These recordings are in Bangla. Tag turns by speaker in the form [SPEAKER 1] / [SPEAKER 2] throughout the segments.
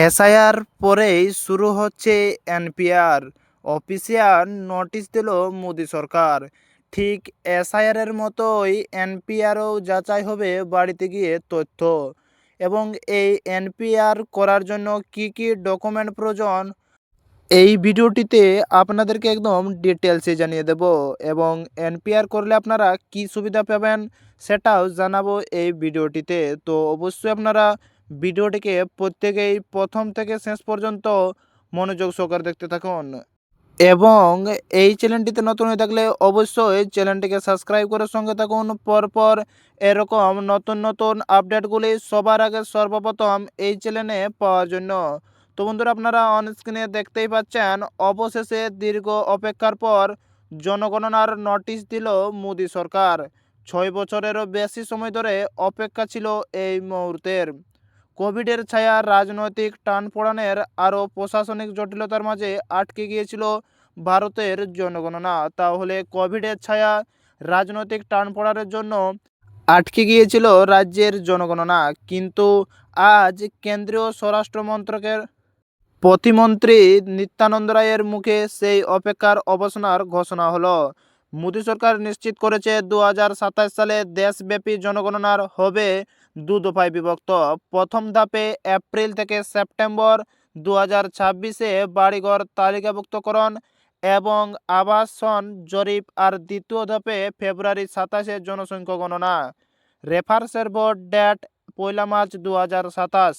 [SPEAKER 1] এসআইআর পরেই শুরু হচ্ছে এনপিআর। অফিসিয়াল নোটিশ দিল মোদি সরকার। ঠিক এসআইআরের মতোই এনপিআরও যাচাই হবে বাড়িতে গিয়ে তথ্য। এবং এই এনপিআর করার জন্য কি কি ডকুমেন্ট প্রয়োজন, এই ভিডিওটিতে আপনাদেরকে একদম ডিটেলসে জানিয়ে দেব। এবং এনপিআর করলে আপনারা কি সুবিধা পাবেন সেটাও জানাব এই ভিডিওটিতে। তো অবশ্যই আপনারা ভিডিওটিকে প্রত্যেকেই প্রথম থেকে শেষ পর্যন্ত মনোযোগ সহকারে দেখতে থাকুন। এবং এই চ্যানেলটিতে নতুন হয়ে থাকলে অবশ্যই চ্যানেলটিকে সাবস্ক্রাইব করে সঙ্গে থাকুন। পরপর এরকম নতুন নতুন আপডেটগুলি সবার আগে সর্বপ্রথম এই চ্যানেলে পাওয়ার জন্য। তো বন্ধুরা, আপনারা অনস্ক্রিনে দেখতেই পাচ্ছেন, অবশেষে দীর্ঘ অপেক্ষার পর জনগণনার নোটিশ দিল মোদি সরকার। ছয় বছরেরও বেশি সময় ধরে অপেক্ষা ছিল এই মুহূর্তের। কোভিডের ছায়া রাজনৈতিক টানপোড়ানের আরও প্রশাসনিক জটিলতার মাঝে আটকে গিয়েছিল ভারতের জনগণনা। তাহলে কোভিডের ছায়া রাজনৈতিক টানপোড়ানের জন্য আটকে গিয়েছিল রাজ্যের জনগণনা। কিন্তু আজ কেন্দ্রীয় স্বরাষ্ট্র মন্ত্রকের প্রতিমন্ত্রী নিত্যানন্দ রায়ের মুখে সেই অপেক্ষার অবসানের ঘোষণা হলো। মোদী সরকার নিশ্চিত করেছে, দু হাজার সাতাশ সালে দেশব্যাপী জনগণনার হবে দু দফায় বিভক্ত। প্রথম ধাপে এপ্রিল থেকে সেপ্টেম্বর দু হাজার ছাব্বিশে বাড়িঘর তালিকাভুক্তকরণ এবং আবাসন জরিপ আর দ্বিতীয় ধাপে ফেব্রুয়ারি সাতাশে জনসংখ্যা গণনা। রেফারেন্সের বোর্ড ডেট পয়লা মার্চ দু হাজার সাতাশ।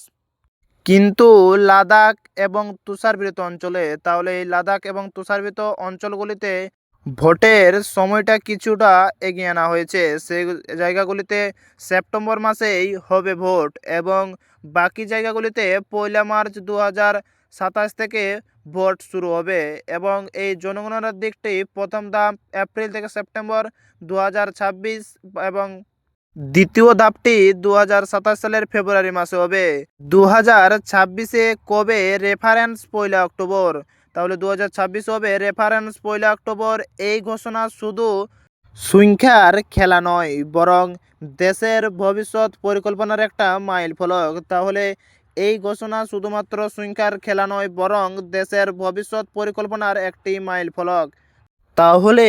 [SPEAKER 1] কিন্তু লাদাখ এবং তুষারবৃত অঞ্চলে, তাহলে এই লাদাখ এবং তুষারবৃত অঞ্চলগুলিতে ভোটের সময়টা কিছুটা এগিয়ে আনা হয়েছে। সেই জায়গাগুলিতে সেপ্টেম্বর মাসেই হবে ভোট এবং বাকি জায়গাগুলিতে পয়লা মার্চ দু সাতাশ থেকে ভোট শুরু হবে এবং এই জনগণনার দিকটি প্রথম ধাপ এপ্রিল থেকে সেপ্টেম্বর দু হাজার ছাব্বিশ এবং দ্বিতীয় ধাপটি দু হাজার সাতাশ সালের ফেব্রুয়ারি মাসে হবে। দু হাজার কবে রেফারেন্স পয়লা অক্টোবর? তাহলে দু হাজার ছাব্বিশ হবে রেফারেন্স পয়লা অক্টোবর। এই ঘোষণা শুধু সংখ্যার খেলা নয়, বরং দেশের ভবিষ্যৎ পরিকল্পনার একটা মাইল ফলক। তাহলে এই ঘোষণা শুধুমাত্র সংখ্যার খেলা নয়, বরং দেশের ভবিষ্যৎ পরিকল্পনার একটি মাইল ফলক। তাহলে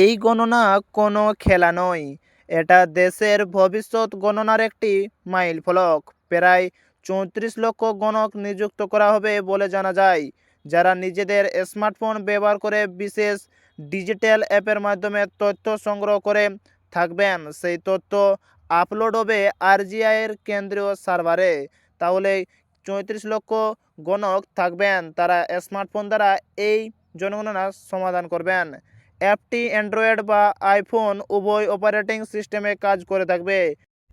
[SPEAKER 1] এই গণনা কোনো খেলা নয়, এটা দেশের ভবিষ্যৎ গণনার একটি মাইল ফলক। প্রায় চৌত্রিশ লক্ষ গণক নিযুক্ত করা হবে বলে জানা যায়। যারা নিজেদের স্মার্টফোন ব্যবহার করে বিশেষ ডিজিটাল অ্যাপের মাধ্যমে তথ্য সংগ্রহ করে থাকবেন, সেই তথ্য আপলোড হবে আরজিআইয়ের কেন্দ্রীয় সার্ভারে তাহলে চৌত্রিশ লক্ষ গণক থাকবেন, তারা স্মার্টফোন দ্বারা এই জনগণনা সমাধান করবেন। অ্যাপটি অ্যান্ড্রয়েড বা আইফোন উভয় অপারেটিং সিস্টেমে কাজ করে থাকবে।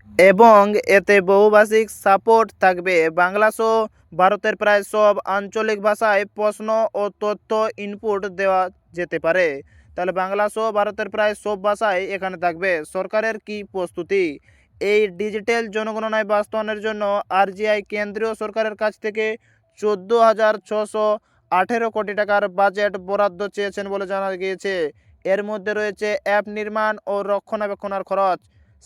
[SPEAKER 1] এবং এতে বহুভাষিক সাপোর্ট থাকবে। বাংলা সহ ভারতের প্রায় সব আঞ্চলিক ভাষায় প্রশ্ন ও তথ্য ইনপুট দেওয়া যেতে পারে। তাহলে বাংলা সহ ভারতের প্রায় সব ভাষায় এখানে থাকবে। সরকারের কি প্রস্তুতি? এই ডিজিটাল জনগণনায় বাস্তবায়নের জন্য আরজিআই কেন্দ্রীয় সরকারের কাছ থেকে চোদ্দ হাজার ছশো আঠেরো কোটি টাকার বাজেট বরাদ্দ চেয়েছেন বলে জানা গিয়েছে। এর মধ্যে রয়েছে অ্যাপ নির্মাণ ও রক্ষণাবেক্ষণের খরচ।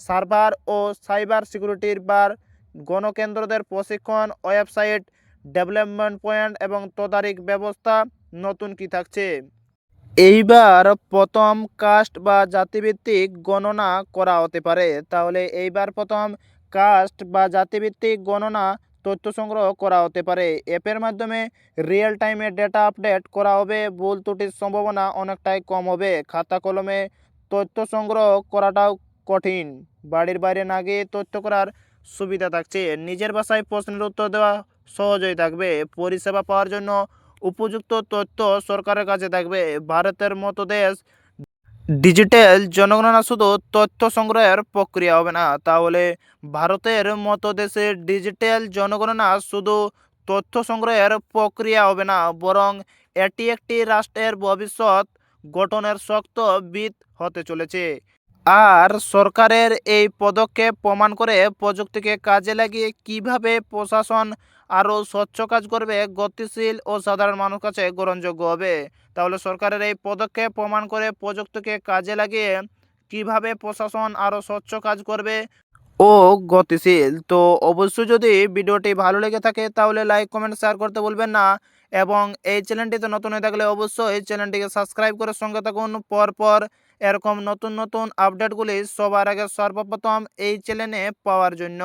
[SPEAKER 1] সার্ভার ও সাইবার সিকিউরিটির বার গণকেন্দ্রদের প্রশিক্ষণ, ওয়েবসাইট ডেভেলপমেন্ট পয়েন্ট এবং তদারিক ব্যবস্থা নতুন কি থাকছে? এইবার প্রথম কাস্ট বা জাতিভিত্তিক গণনা করা হতে পারে। তাহলে এইবার প্রথম কাস্ট বা জাতিভিত্তিক গণনা তথ্য সংগ্রহ করা হতে পারে। অ্যাপের মাধ্যমে রিয়েল টাইমে ডেটা আপডেট করা হবে। ভুল ত্রুটির সম্ভাবনা অনেকটাই কম হবে। খাতা কলমে তথ্য সংগ্রহ করাটাও কঠিন। বাড়ির বাইরে না গিয়ে তথ্য করার সুবিধা থাকছে। নিজের ভাষায় প্রশ্নের উত্তর দেওয়া সহজই থাকবে। পরিষেবা পাওয়ার জন্য উপযুক্ত তথ্য সরকারের কাছে থাকবে। ভারতের মতো দেশ ডিজিটাল জনগণনা শুধু তথ্য সংগ্রহের প্রক্রিয়া হবে না, তাহলে ভারতের মতো দেশে ডিজিটাল জনগণনা শুধু তথ্য সংগ্রহের প্রক্রিয়া হবে না, বরং এটি একটি রাষ্ট্রের ভবিষ্যৎ গঠনের শক্ত ভিত হতে চলেছে। আর সরকারের এই পদক্ষেপ প্রমাণ করে প্রযুক্তিকে কাজে লাগিয়ে কীভাবে প্রশাসন আরও স্বচ্ছ কাজ করবে, গতিশীল ও সাধারণ মানুষ কাছে গ্রহণযোগ্য হবে। তাহলে সরকারের এই পদক্ষেপ প্রমাণ করে প্রযুক্তিকে কাজে লাগিয়ে কীভাবে প্রশাসন আরও স্বচ্ছ কাজ করবে ও গতিশীল। তো অবশ্যই যদি ভিডিওটি ভালো লেগে থাকে, তাহলে লাইক, কমেন্ট, শেয়ার করতে বলবেন না এবং এই চ্যানেলটিতে নতুন হয়ে থাকলে অবশ্যই এই চ্যানেলটিকে সাবস্ক্রাইব করে সঙ্গে থাকুন। পরপর এরকম নতুন নতুন আপডেটগুলি সবার আগে সর্বপ্রথম এই চ্যানেলে পাওয়ার জন্য।